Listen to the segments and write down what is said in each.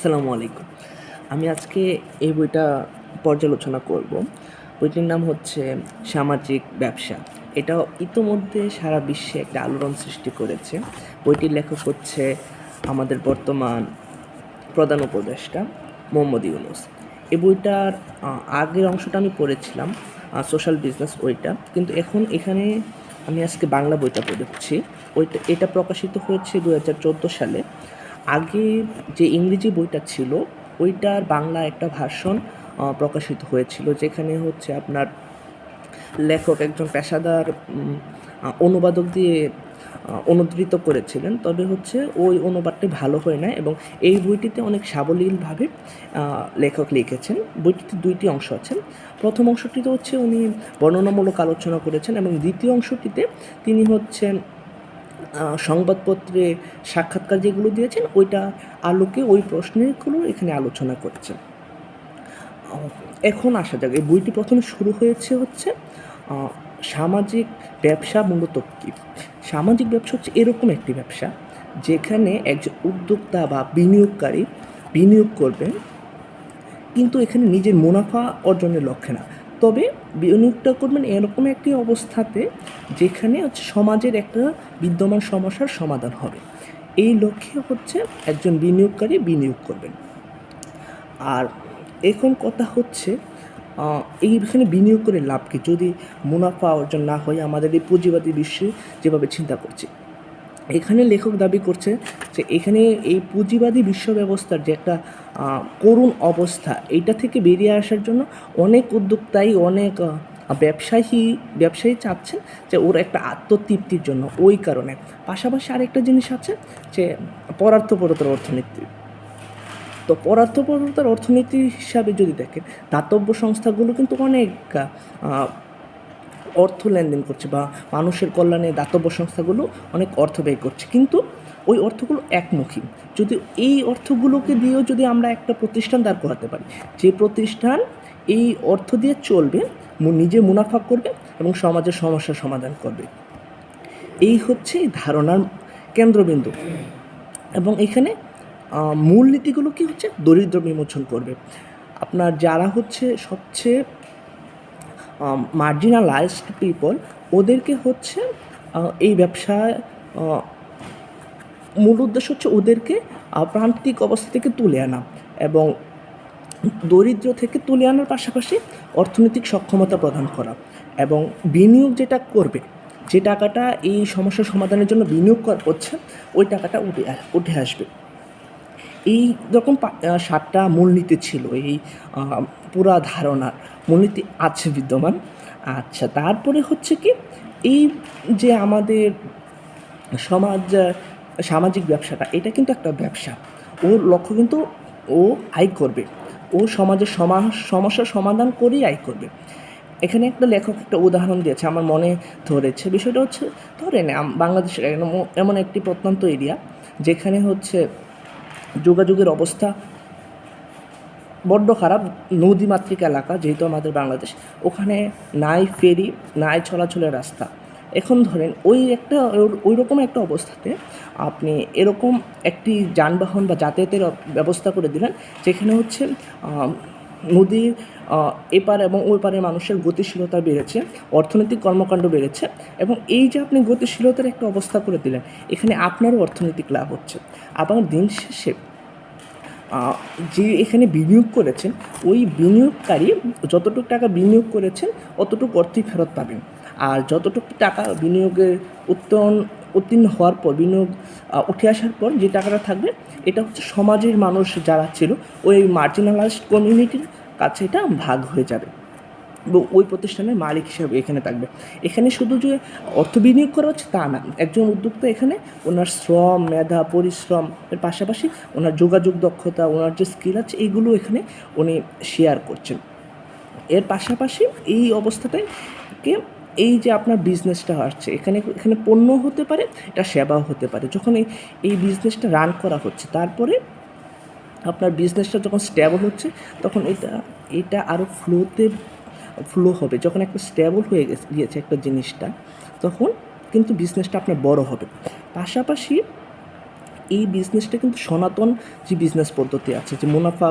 আসসালামু আলাইকুম। আমি আজকে এই বইটা পর্যালোচনা করব। বইটির নাম হচ্ছে সামাজিক ব্যবসা। এটা ইতোমধ্যে সারা বিশ্বে একটা আলোড়ন সৃষ্টি করেছে। বইটির লেখক হচ্ছে আমাদের বর্তমান প্রধান উপদেষ্টা মোহাম্মদ ইউনুস। এই বইটার আগের অংশটা আমি পড়েছিলাম সোশ্যাল বিজনেস ওইটা কিন্তু এখন এখানে আমি আজকে বাংলা বইটা পড়েছি। ওইটা এটা প্রকাশিত হয়েছে দু হাজার চোদ্দ সালে। আগে যে ইংরেজি বইটা ছিল ওইটার বাংলা একটা ভার্সন প্রকাশিত হয়েছিল যেখানে হচ্ছে আপনার লেখক একজন পেশাদার অনুবাদক দিয়ে আহ, অনুদ্ধৃত করেছিলেন। তবে হচ্ছে ওই অনুবাদটি ভালো হয় না এবং এই বইটিতে অনেক সাবলীলভাবে লেখক লিখেছেন। বইটিতে দুইটি অংশ আছে। প্রথম অংশটিতে হচ্ছে উনি বর্ণনামূলক আলোচনা করেছেন এবং দ্বিতীয় অংশটিতে তিনি হচ্ছে আহ, সংবাদপত্রে সাক্ষাৎকার যেগুলো দিয়েছেন, ওইটা আলোকে ওই প্রশ্নগুলো এখানে আলোচনা করছে এখন আসা যাক, এই বইটি প্রথমে শুরু হয়েছে হচ্ছে সামাজিক ব্যবসা মূলত কী? সামাজিক ব্যবসা হচ্ছে এরকম একটি ব্যবসা, যেখানে একজন উদ্যোক্তা বা বিনিয়োগকারী বিনিয়োগ করবেন, কিন্তু এখানে নিজের মুনাফা অর্জনের লক্ষ্যে না। তবে বিনিয়োগটা করবেন এরকম একটি অবস্থাতে যেখানে হচ্ছে সমাজের একটা বিদ্যমান সমস্যার সমাধান হবে। এই লক্ষ্যে হচ্ছে একজন বিনিয়োগকারী বিনিয়োগ করবেন। আর এখন কথা হচ্ছে এইখানে বিনিয়োগ করে লাভ কি? যদি মুনাফা অর্জন না হয় আমাদের এই পুঁজিবাদী বিশ্বে যেভাবে চিন্তা করছি। এখানে লেখক দাবি করছে যে এখানে এই পুঁজিবাদী বিশ্ব ব্যবস্থার যে একটা করুণ অবস্থা, এইটা থেকে বেরিয়ে আসার জন্য অনেক উদ্যোক্তাই, অনেক ব্যবসায়ী ব্যবসায়ী চাচ্ছেন যে ওর একটা আত্মতৃপ্তির জন্য ওই কারণে। পাশাপাশি আরেকটা জিনিস আছে যে পরার্থপরতার অর্থনীতি। তো পরার্থপরতার অর্থনীতি হিসাবে যদি দেখেন, দাতব্য সংস্থাগুলো কিন্তু অনেক অর্থ লেনদেন করছে বা মানুষের কল্যাণে দাতব্য সংস্থাগুলো অনেক অর্থ ব্যয় করছে। কিন্তু ওই অর্থগুলো একমুখী। যদি এই অর্থগুলোকে দিয়েও যদি আমরা একটা প্রতিষ্ঠান দাঁড় করাতে পারি, যে প্রতিষ্ঠান এই অর্থ দিয়ে চলবে নিজে মুনাফা করবে এবং সমাজের সমস্যার সমাধান করবে। এই হচ্ছে এই ধারণার কেন্দ্রবিন্দু। এবং এখানে মূলনীতিগুলো কি হচ্ছে? দরিদ্র বিমোচন করবে। আপনার যারা হচ্ছে সবচেয়ে মার্জিনালাইজড পিপল ওদেরকে হচ্ছে এই ব্যবসায় মূল উদ্দেশ্য হচ্ছে ওদেরকে প্রান্তিক অবস্থা থেকে তুলে আনা এবং দরিদ্র থেকে তুলে আনার পাশাপাশি অর্থনৈতিক সক্ষমতা প্রদান করা এবং বিনিয়োগ যেটা করবে, যে টাকাটা এই সমস্যা সমাধানের জন্য বিনিয়োগ করা করছে ওই টাকাটা উঠে উঠে আসবে। এই রকম সাতটা মূলনীতি ছিল, এই পুরা ধারণার মূলনীতি আছে বিদ্যমান। আচ্ছা তারপরে হচ্ছে কি, এই যে আমাদের সমাজ, সামাজিক ব্যবসাটা, এটা কিন্তু একটা ব্যবসা। ওর লক্ষ্য কিন্তু ও আয় করবে। ও সমাজের সমা, সমস্যার সমাধান করেই আয় করবে। এখানে একটা লেখক একটা উদাহরণ দিয়েছে, আমার মনে ধরেছে। বিষয়টা হচ্ছে, ধরেন বাংলাদেশের এমন একটি প্রত্যন্ত এরিয়া যেখানে হচ্ছে যোগাযোগের অবস্থা বড্ড খারাপ। নদীমাতৃক এলাকা যেহেতু আমাদের বাংলাদেশ। ওখানে নাই ফেরি, নাই চলাচলের রাস্তা। এখন ধরেন ওই একটা, ওই রকম একটা অবস্থাতে আপনি এরকম একটি যানবাহন বা যাতায়াতের ব্যবস্থা করে দিলেন, যেখানে হচ্ছে নদীর এপার এবং ওই পারে মানুষের গতিশীলতা বেড়েছে, অর্থনৈতিক কর্মকাণ্ড বেড়েছে এবং এই যে আপনি গতিশীলতার একটা অবস্থা করে দিলেন, এখানে আপনারও অর্থনৈতিক লাভ হচ্ছে। আবার দিন শেষে যে এখানে বিনিয়োগ করেছেন, ওই বিনিয়োগকারী যতটুকু টাকা বিনিয়োগ করেছেন, অতটুকু অর্থই ফেরত পাবেন। আর যতটুকু টাকা বিনিয়োগের উত্তরণ, উত্তীর্ণ হওয়ার পর, বিনিয়োগ উঠে আসার পর যে টাকাটা থাকবে, এটা হচ্ছে সমাজের মানুষ যারা ছিল, ওই মার্জিনালাইজড কমিউনিটির কাছে এটা ভাগ হয়ে যাবে। এবং ওই প্রতিষ্ঠানের মালিক হিসাবে এখানে থাকবে। এখানে শুধু যে অর্থ বিনিয়োগ করা হচ্ছে তা না, একজন উদ্যোক্তা এখানে ওনার শ্রম, মেধা, পরিশ্রম, এর পাশাপাশি ওনার যোগাযোগ দক্ষতা, ওনার যে স্কিল আছে এইগুলো এখানে উনি শেয়ার করছেন। এর পাশাপাশি এই অবস্থাটায় কে, এই যে আপনার বিজনেসটা আসছে, এখানে এখানে পণ্য হতে পারে, এটা সেবাও হতে পারে। যখন এই এই বিজনেসটা রান করা হচ্ছে, তারপরে আপনার বিজনেসটা যখন স্ট্যাবল হচ্ছে, তখন এটা এটা আরও ফ্লোতে ফ্লো হবে। যখন একটা স্ট্যাবল হয়ে গেছে, গিয়েছে একটা জিনিসটা, তখন কিন্তু বিজনেসটা আপনার বড় হবে। পাশাপাশি এই বিজনেসটা কিন্তু সনাতন যে বিজনেস পদ্ধতি আছে, যে মুনাফা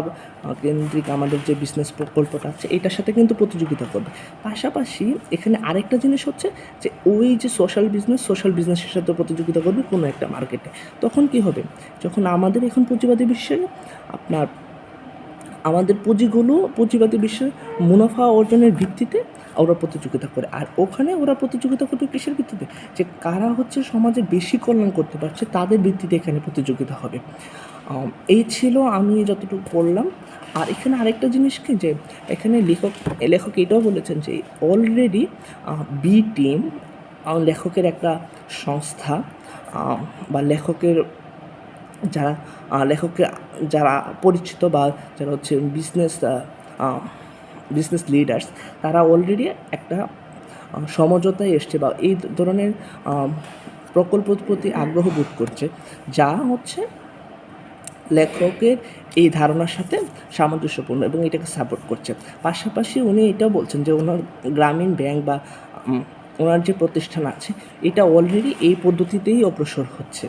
কেন্দ্রিক আমাদের যে বিজনেস প্রকল্পটা আছে, এটার সাথে কিন্তু প্রতিযোগিতা করবে। পাশাপাশি এখানে আরেকটা জিনিস হচ্ছে যে, ওই যে সোশ্যাল বিজনেস সোশ্যাল বিজনেসের সাথে প্রতিযোগিতা করবে কোনো একটা মার্কেটে তখন কি হবে? যখন আমাদের এখন পুঁজিবাদী বিশ্বে আপনার, আমাদের পুঁজিগুলো পুঁজিবাদী বিশ্বে মুনাফা অর্জনের ভিত্তিতে ওরা প্রতিযোগিতা করে। আর ওখানে ওরা প্রতিযোগিতা করবে কিসের ভিত্তিতে? যে কারা হচ্ছে সমাজে বেশি কল্যাণ করতে পারছে তাদের ভিত্তিতে এখানে প্রতিযোগিতা হবে। এই ছিল আমি যতটুকু পড়লাম আর এখানে আরেকটা জিনিস কি যে, এখানে লেখক লেখক এটাও বলেছেন যে অলরেডি বি টিম লেখকের একটা সংস্থা বা লেখকের যারা লেখকের যারা পরিচিত বা যারা হচ্ছে বিজনেস বিজনেস লিডার্স তারা অলরেডি একটা সমঝোতায় এসছে বা এই ধরনের আহ, প্রকল্পের প্রতি আগ্রহ বোধ করছে যা হচ্ছে লেখকের এই ধারণার সাথে সামঞ্জস্যপূর্ণ এবং এটাকে সাপোর্ট করছে। পাশাপাশি উনি এটাও বলছেন যে ওনার গ্রামীণ ব্যাংক বা ওনার যে প্রতিষ্ঠান আছে এটা অলরেডি এই পদ্ধতিতেই অগ্রসর হচ্ছে।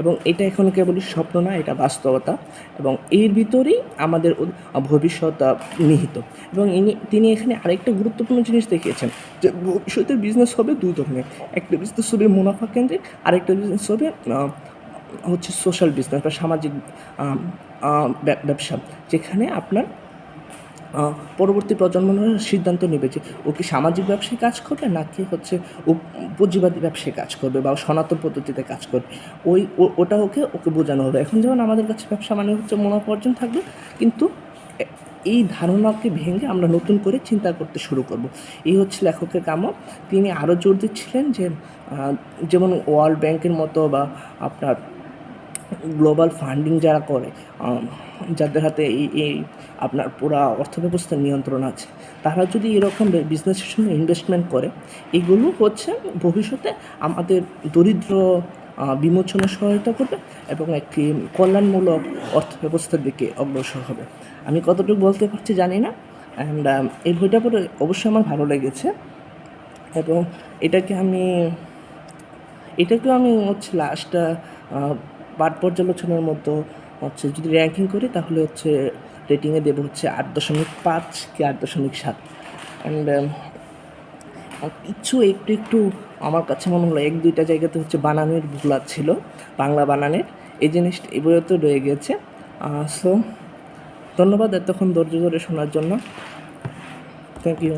এবং এটা এখন কেবলই স্বপ্ন না, এটা বাস্তবতা। এবং এর ভিতরেই আমাদের ভবিষ্যৎ নিহিত। এবং ইনি, তিনি এখানে আরেকটা গুরুত্বপূর্ণ জিনিস দেখিয়েছেন যে ভবিষ্যতে বিজনেস হবে দুই ধরনের। একটা বিজনেস হবে মুনাফা কেন্দ্রিক, আরেকটা বিজনেস হবে হচ্ছে সোশ্যাল বিজনেস বা সামাজিক ব্যবসা। যেখানে আপনার পরবর্তী প্রজন্মরা সিদ্ধান্ত নেবে যে ও কি সামাজিক ব্যবসায় কাজ করবে, নাকি হচ্ছে ও পুঁজিবাদী ব্যবসায় কাজ করবে বা সনাতন পদ্ধতিতে কাজ করবে? ওই ওটা ওকে ওকে বোঝানো হবে। এখন যেমন আমাদের কাছে ব্যবসা মানে হচ্ছে মুনাফা অর্জন থাকবে, কিন্তু এই ধারণাকে ভেঙে আমরা নতুন করে চিন্তা করতে শুরু করব। এই হচ্ছে লেখকের কাম তিনি আরও জোর দিচ্ছিলেন যে যেমন ওয়ার্ল্ড ব্যাংকের মতো বা আপনার গ্লোবাল ফান্ডিং যারা করে যাদের হাতে এই এই আপনার পুরা অর্থব্যবস্থার নিয়ন্ত্রণ আছে, তারা যদি এরকম বিজনেসের সঙ্গে ইনভেস্টমেন্ট করে, এগুলো হচ্ছে ভবিষ্যতে আমাদের দরিদ্র বিমোচনে সহায়তা করবে এবং একটি কল্যাণমূলক অর্থব্যবস্থার দিকে অগ্রসর হবে। আমি কতটুকু বলতে পারছি জানি না অ্যান্ড এই বইটা পড়ে অবশ্যই আমার ভালো লেগেছে এবং এটাকে আমি, এটাকেও আমি হচ্ছে লাস্ট পাঠ পর্যালোচনার মতো হচ্ছে যদি র্যাঙ্কিং করি, তাহলে হচ্ছে রেটিংয়ে দেবো হচ্ছে আট দশমিক পাঁচ কি আট দশমিক সাত। অ্যান্ড কিছু একটু একটু আমার কাছে মনে হলো, এক দুইটা জায়গাতে হচ্ছে বানানের ভুল ছিল, বাংলা বানানের। এই জিনিসটা বইয়েতে রয়ে গেছে। সো ধন্যবাদ এতক্ষণ ধৈর্য ধরে শোনার জন্য। Thank you